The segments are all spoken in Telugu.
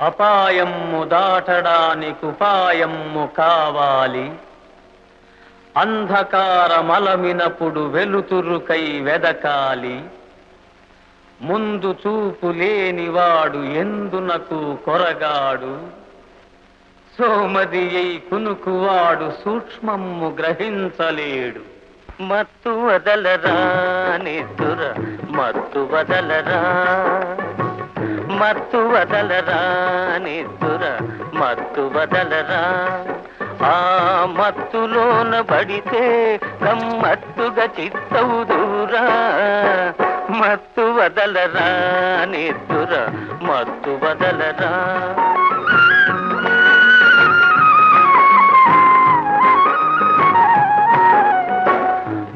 అపాయమ్ము దాటడానికి ఉపాయమ్ము కావాలి. అంధకారమలమినప్పుడు వెలుతురుకై వెదకాలి. ముందు చూపు లేనివాడు ఎందునకు కొరగాడు? సోమది కునుకువాడు సూక్ష్మమ్ము గ్రహించలేడు. మత్తు వదలరా నిద్దుర మత్తు వదలరా. మత్తు వదలరా నిద్దుర మత్తు వదలరా. ఆ మత్తులోన పడితే గమ్మత్తుగా చిత్తవు దూరా. మత్తు వదలరా నిద్దుర మత్తు వదలరా.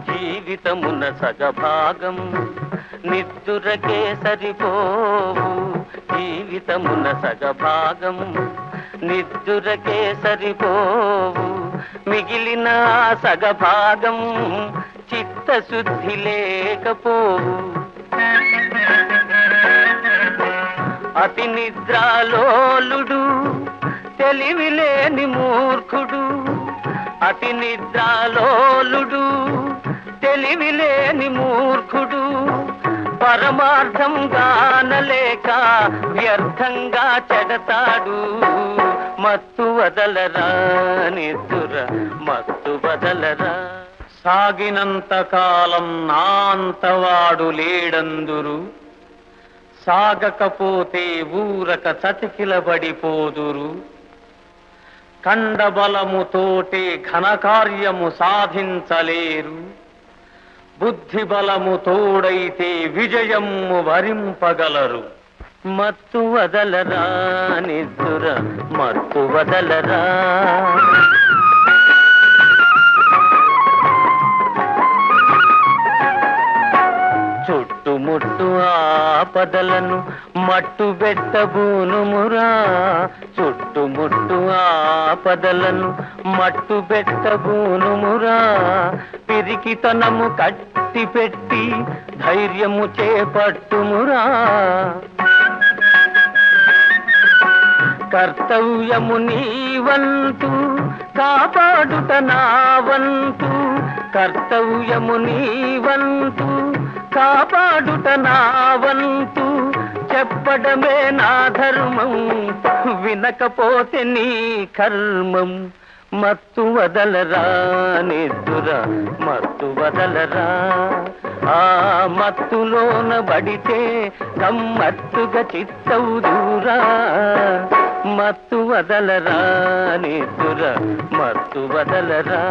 జీవితమున సగభాగం నిద్దురకే సరిపోవు. జీవితమున సగభాగం నిద్దురకే సరిపోవు. మిగిలిన సగభాగం చిత్తశుద్ధి లేకపోవు. అతి నిద్రాలోలుడు తెలివిలేని మూర్ఖుడు. అతి నిద్రాలోలుడు తెలివిలేని మూర్ఖుడు. పరమార్థం గానలేక వ్యర్థంగా చెడతాడు. మత్తు వదలరా నిద్దుర మత్తు వదలరా. సాగినంత కాలం నాంతవాడు లేడందురు. సాగకపోతే ఊరక చతికిలబడిపోదురు. కండబలముతోటే ఘనకార్యము సాధించలేరు. బుద్ధి బలము తోడైతే విజయము వరింపగలరు. మత్తు వదలరా నిద్దుర మత్తు వదలరా. చుట్టుముట్టు ఆపదలను మట్టు పెట్టబూనుమురా చుట్టుముట్టు ఆపదలను మట్టు పెట్టబూనుమురా పిరికితనము కట్టి పెట్టి ధైర్యము చేపట్టుమురా. కర్తవ్యము నీవంతు కాపాడుట నా వంతు కర్తవ్యము నీవంతు కాపాడుట నా వంతు చెప్పడమే నా ధర్మం వినకపోతే నీ కర్మం. మత్తు వదలరా నిద్దురా మత్తు వదలరా. ఆ మత్తులోన బడితే గమ్మత్తుగా చిత్తవు దూరా. మత్తు వదలరా నిద్దురా మత్తు వదలరా.